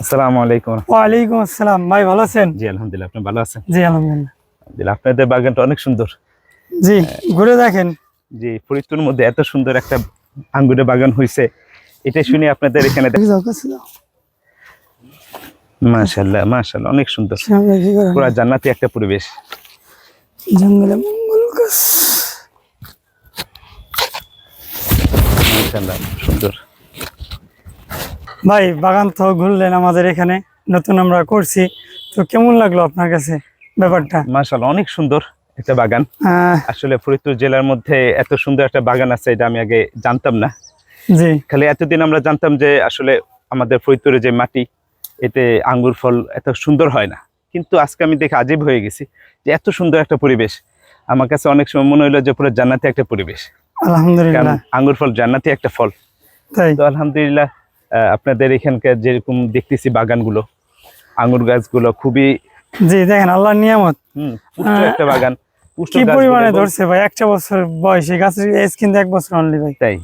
আসসালামু আলাইকুম। ওয়ালাইকুম আসসালাম। ভাই ভালো আছেন? জি আলহামদুলিল্লাহ আপনি ভালো আছেন? জি আলহামদুলিল্লাহ। আপনাদের বাগানটা অনেক সুন্দর। জি ঘুরে দেখেন। যে ফরিদপুর মধ্যে এত সুন্দর একটা আঙ্গুরের বাগান হয়েছে এটা শুনে আপনাদের এখানে মাশাল্লাহ মাশাল্লাহ অনেক সুন্দর। পুরো জান্নাতি একটা পরিবেশ। জঙ্গলে মঙ্গল গাছ। মাশাল্লাহ সুন্দর। ভাই বাগান তো ঘুরলেন আমাদের এখানে নতুন আমরা করছি। তো কেমন লাগল আপনার কাছে ব্যাপারটা? মাশাল্লাহ অনেক সুন্দর একটা বাগান। আসলে ফরিদপুর জেলার মধ্যে এত সুন্দর একটা বাগান আছে এটা আমি আগে জানতাম না। জি। খালি এতদিন আমরা জানতাম যে আসলে আমাদের ফরিদপুরে যে মাটি এতে আঙ্গুর ফল এত সুন্দর হয় না। কিন্তু আজকে আমি দেখে আজীব হয়ে গেছি যে এত সুন্দর একটা পরিবেশ। আমার কাছে অনেক সময় মনে হলো যে পুরো জান্নাতি একটা পরিবেশ। আলহামদুলিল্লাহ। আঙ্গুর ফল জান্নাতি একটা ফল। তাই। তো আলহামদুলিল্লাহ আপনাদের এখানকার যেরকম দেখতেছি বাগানগুলো আঙ্গুর গাছগুলো খুবই জি দেখেন আল্লাহর নিয়ামত। পুষ্ট একটা বাগান। কি পরিমাণে ধরছে ভাই? একটা বছর বয়সে গাছের এজ কিন্তু এক বছর অনলি ভাই। তাই।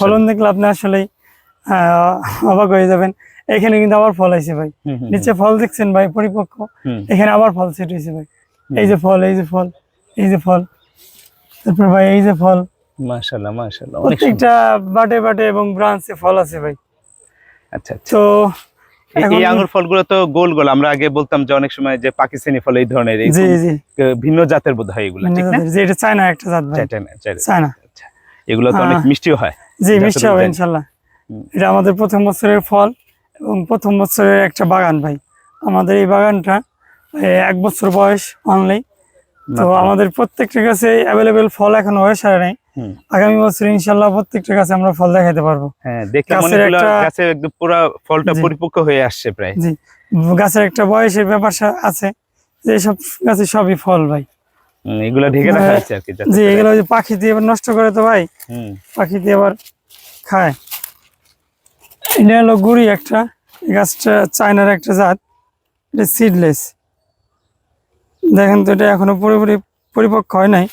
ফলন দেখলে আপনি আসলে অবাক হয়ে যাবেন। এখানে কিন্তু আবার ফল আছে ভাই। নিচে ফল দেখছেন ভাই পরিপক্ক। এখানে আবার ফল সেট হয়েছে ভাই। এই যে ফল এই যে ফল এই যে ফল। তারপর ভাই এই যে ফল। মাশাআল্লাহ মাশাআল্লাহ অনেক সুন্দর। প্রত্যেকটা বাটে বাটে এবং ব্রাঞ্চে ফল আছে ভাই। আচ্ছা আচ্ছা। তো এই- আঙ্গুর ফলগুলো তো গোল গোল। আমরা আগে বলতাম যে অনেক সময় যে পাকিস্তানি ফল এই ধরনের এই জি জি। ভিন্ন জাতের বোধ হয় এগুলো ঠিক না? যে এটা চায়না একটা জাত ভাই। চায়না আচ্ছা এগুলো তো অনেক মিষ্টিও হয়। জি মিষ্টি হবে জানি। ইনশাল্লাহ। এটা আমাদের প্রথম বছরের ফল এবং প্রথম বছরের একটা বাগান ভাই। আমাদের এই বাগানটা এক বছর বয়স অনলি তো আমাদের প্রত্যেকটা কাছে অ্যাভেলেবেল ফল এখন হয়ে সারে নাই। আগামী বছর ইনশাল্লাহ প্রত্যেকটা গাছে আমরা ফল দেখাতে পারব। হ্যাঁ দেখতে গাছের মনে হলো একটা- গাছে একদম পুরো ফলটা পরিপক্ক হয়ে আসছে প্রায়। জি। গাছের একটা বয়সের ব্যাপার আছে যে সব গাছে সবই ফল ভাই। হুম, ঢেকে রাখা আছে আর কি জি এগুলো পাখি দিয়ে আবার নষ্ট করে তো ভাই। পাখি দিয়ে আবার খায়। এটা হলো গুড়ি একটা। গাছটা চায়নার একটা জাত। এটা সিডলেস দেখেন তো এটা এখনও পুরোপুরি পরিপক্ক হয় নাই।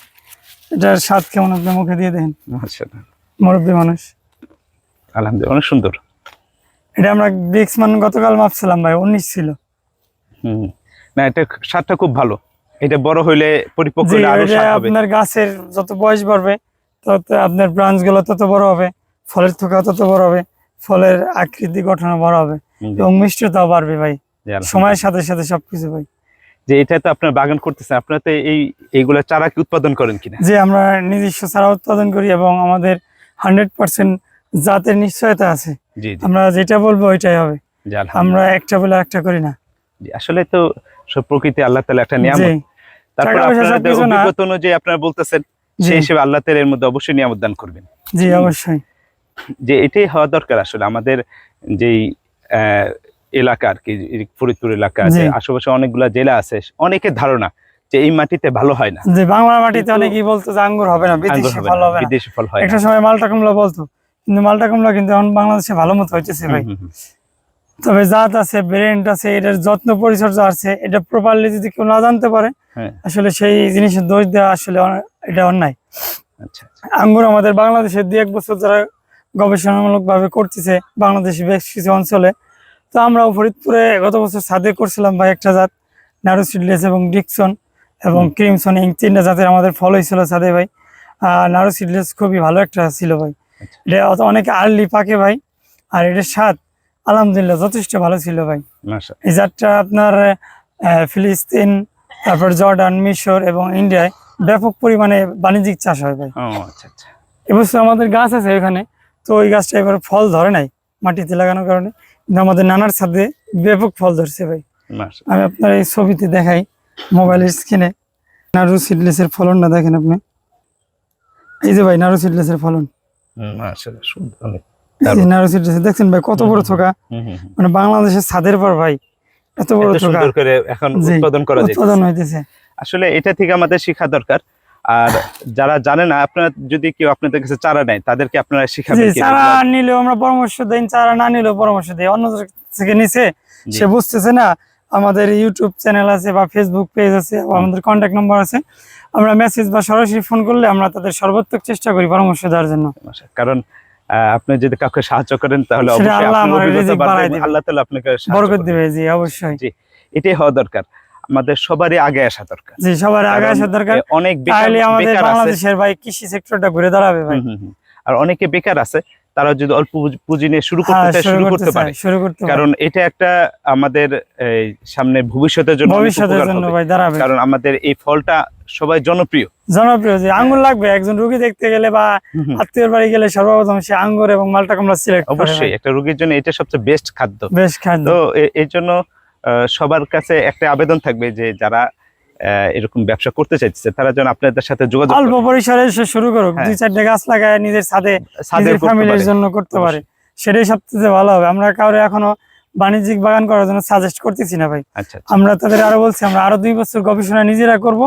এটার স্বাদ কেমন আপনার মুখে দিয়ে দেখেন মাশাআল্লাহ। মুরব্বী মানুষ। আলহামদুলিল্লাহ অনেক সুন্দর। এটা আমরা ব্রিক্স মান গতকাল মাপছিলাম ভাই উনিশ ছিল। হুম। না এটা স্বাদটা খুব ভালো। এটা বড় হইলে পরিপক্ক আরও স্বাদ হবে। আপনার গাছের যত বয়স বাড়বে তত আপনার ব্রাঞ্চগুলো তত বড় হবে ফলের থোকা তত বড় হবে ফলের আকৃতি গঠন বড় হবে এবং মিষ্টতাও বাড়বে ভাই। সময়ের সাথে সাথে সবকিছু ভাই। যে এটা তো আপনার বাগান করতেছেন আপনারা তো এই এইগুলা চারা কি উৎপাদন করেন কিনা? যে আমরা নিজস্ব চারা উৎপাদন করি এবং আমাদের হান্ড্রেড পার্সেন্ট জাতের নিশ্চয়তা আছে। আমরা যেটা বলব ওইটাই হবে। আমরা একটা বলে একটা করি না। আসলে তো সব প্রকৃতি আল্লাহ তাআলা একটা নিয়ামত। জি। তারপর টাকা পয়সা আপনাদের অভিজ্ঞতা অনুযায়ী আপনারা বলতেছেন সেই হিসেবে আল্লাহ এর মধ্যে অবশ্যই নিয়ামত দান করবেন। জি অবশ্যই। যে এটাই হওয়া দরকার আসলে। আমাদের যেই আহ, এলাকা আর কি ফরিদপুর এলাকা আছে। আশেপাশে অনেকগুলা জেলা আছে। অনেকের ধারণা যে এই মাটিতে ভালো হয় না। যে বাংলা মাটিতে অনেকেই বলতো যে আঙ্গুর হবে না বিদেশি ফল হবে না। বিদেশি ফল হয় একটা সময় মালটা কমলা বলতো কিন্তু মালটা কমলা কিন্তু এখন বাংলাদেশে ভালো মতো হইতেছে ভাই। তবে জাত আছে ব্রেন্ড আছে এটার যত্ন পরিচর্যা আছে এটা প্রপারলি যদি কেউ না জানতে পারে হ্যাঁ। আসলে সেই জিনিসের দোষ দেওয়া আসলে এটা অন্যায়। আচ্ছা আচ্ছা। আঙ্গুর আমাদের বাংলাদেশের দু এক বছর যারা গবেষণামূলক ভাবে করতেছে বাংলাদেশে বেশ কিছু অঞ্চলে তো আমরাও ফরিদপুরে গত বছর ছাদে করছিলাম ভাই একটা জাত নারু সিডলেস এবং ডিকসন এবং। ক্রিমসন এই তিনটা জাতের আমাদের ফল হয়েছিল ছাদে ভাই। আর নারু সিডলেস খুবই ভালো একটা ছিল ভাই। আচ্ছা। এটা অনেক আর্লি পাকে ভাই আর এটার স্বাদ আলহামদুলিল্লাহ যথেষ্ট ভালো ছিল ভাই। এই জাতটা আপনার ফিলিস্তিন তারপর জর্ডান মিশর এবং ইন্ডিয়ায় ব্যাপক পরিমাণে বাণিজ্যিক চাষ হয় ভাই। আচ্ছা আচ্ছা। এবছর আমাদের গাছ আছে ওখানে তো ওই গাছটা এবার ফল ধরে নাই মাটিতে লাগানোর কারণে। আমাদের নানার ছাদে ব্যাপক ফল ধরছে ভাই। আমি আপনার এই ছবিতে দেখাই মোবাইলের স্ক্রিনে নারু সিডলেসের ফলনটা দেখেন আপনি? এই যে ভাই নারু সিডলেসের ফলন। সিডলেস দেখছেন ভাই কত বড় থোকা। মানে বাংলাদেশের ছাদের পর ভাই এত বড় থোকা। এখন উৎপাদন করা উৎপাদন হইতেছে। আসলে এটা থেকে আমাদের শেখা দরকার। আর যারা জানে না আপনারা যদি কেউ আপনাদের কাছে চারা নেয় তাদেরকে আপনারা শিখাবেন চারা নিলেও আমরা পরামর্শ দেই চারা না নিলেও পরামর্শ দিই। অন্য থেকে নিছে সে বুঝতেছে না আমাদের ইউটিউব চ্যানেল আছে বা ফেসবুক পেজ আছে বা আমাদের কন্ট্যাক্ট নম্বর আছে। আমরা মেসেজ বা সরাসরি ফোন করলে আমরা তাদের সর্বাত্মক চেষ্টা করি পরামর্শ দেওয়ার জন্য। কারণ আপনি যদি কাউকে সাহায্য করেন তাহলে অবশ্যই আল্লাহ তাআলা আপনাকে বরকত দিবে জি অবশ্যই। জি এটাই হওয়া দরকার। আমাদের সবারই আগে আসা দরকার। জি সবার আগে আসার দরকার। অনেক বেকার তাহলে আমাদের বাংলাদেশের ভাই কৃষি সেক্টরটা ঘুরে দাঁড়াবে ভাই। আর অনেকে বেকার আছে তারা যদি অল্প পুঁজি- নিয়ে শুরু করতে হ্যাঁ চায় শুরু করতে পারে। কারণ এটা একটা আমাদের এই, সামনে ভবিষ্যতের জন্য ভবিষ্যতের জন্য ভাই দাঁড়াবে। কারণ আমাদের এই ফলটা সবাই জনপ্রিয়। জনপ্রিয় যে আঙ্গুর লাগবে। একজন রুগী দেখতে গেলে বা। আত্মীয়র বাড়ি গেলে সর্বপ্রথম সে আঙ্গুর এবং মালটা কমলা সিলেক্ট অবশ্যই। একটা রোগীর জন্য এটা সবচেয়ে বেস্ট খাদ্য। বেশ খাদ্য। তো এর জন্য সবার কাছে একটা আবেদন থাকবে যে যারা এরকম ব্যবসা করতে চাইছে তারা যেন আপনাদের সাথে যোগাযোগ অল্প পরিসরে শুরু করুক হ্যাঁ। দুই চারটে গাছ লাগায় নিজের ছাদে নিজের ফ্যামিলির জন্য করতে পারে সেটাই সবচেয়ে ভালো হবে আমরা কাউরে এখনও বাণিজ্যিক বাগান করার জন্য সাজেস্ট করতেছি না ভাই আচ্ছা আচ্ছা। আমরা তাদের আরও বলছি আমরা আরও দুই বছর গবেষণা নিজেরা করব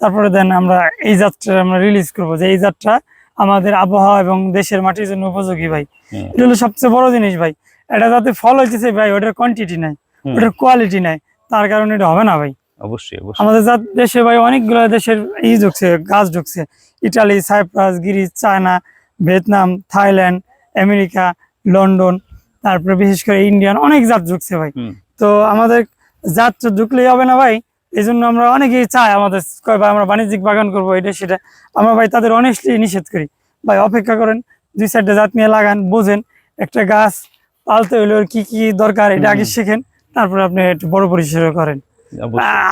তারপরে দেন আমরা এই যাত্রা আমরা রিলিজ করব যে এই যাত্রা আমাদের আবহাওয়া এবং দেশের মাটির জন্য উপযোগী ভাই হুম। এটা হলো সবচেয়ে বড় জিনিস ভাই এটা যাতে ফল হইতেছে ভাই ওটার কোয়ান্টিটি নাই। ওটার কোয়ালিটি নাই। তার কারণে এটা হবে না ভাই। অবশ্যই আমাদের যা দেশে ভাই অনেকগুলো দেশের ই ঢুকছে গাছ ঢুকছে। Italy Cyprus Greece China Vietnam Thailand America London তারপরে বিশেষ করে ইন্ডিয়ান অনেক জাত ঢুকছে ভাই। তো আমাদের জাত তো ঢুকলেই হবে না ভাই। এই জন্য আমরা অনেকেই চাই আমাদের কয় ভাই আমরা বাণিজ্যিক বাগান করব এটা সেটা। আমরা ভাই তাদের অনেস্টলি নিষেধ করি। ভাই অপেক্ষা করেন দুই চারটে জাত নিয়ে লাগান বোঝেন একটা গাছ পালতে হলে ওর কি কি দরকার এটা আগে শেখেন। তারপরে আপনি একটু বড় পরিসরে করেন।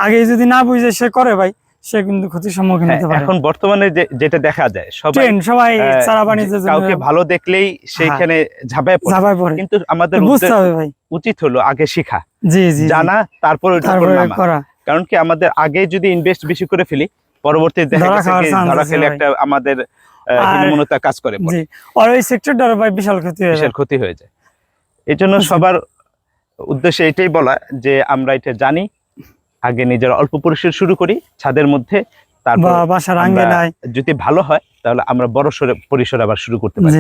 আগে যদি না বুঝে সে করে ভাই সে কিন্তু ক্ষতির সম্মুখীন হ্যাঁ, হতে পারে। এখন বর্তমানে যেটা দেখা যায় সবাই ট্রেন সবাই আহ, চারা বাণিজ্যের কাউকে ভালো দেখলেই সেইখানে ঝাঁপায় পড়ে। ঝাঁপায় পড়ে। কিন্তু আমাদের বুঝতে হবে ভাই। উচিত হলো আগে শেখা। জি জি। জানা তারপর তারপরে করে। কারণ কি আমাদের আগে যদি ইনভেস্ট বেশি করে ফেলি পরবর্তী দেখা গেছে ধরা খেলে একটা আমাদের হীনমন্যতা কাজ করে পড়ে। জি আর ওই সেক্টরটার ভাই বিশাল ক্ষতি হয়ে বিশাল ক্ষতি হয়ে যায়। এই জন্য আচ্ছা। সবার উদ্দেশ্যে এটাই বলা যে আমরা এটা জানি আগে নিজের অল্প পরিসর শুরু করি ছাদের মধ্যে তারপর যদি ভালো হয় তাহলে আমরা বড় সরে পরিসর আবার শুরু করতে পারি।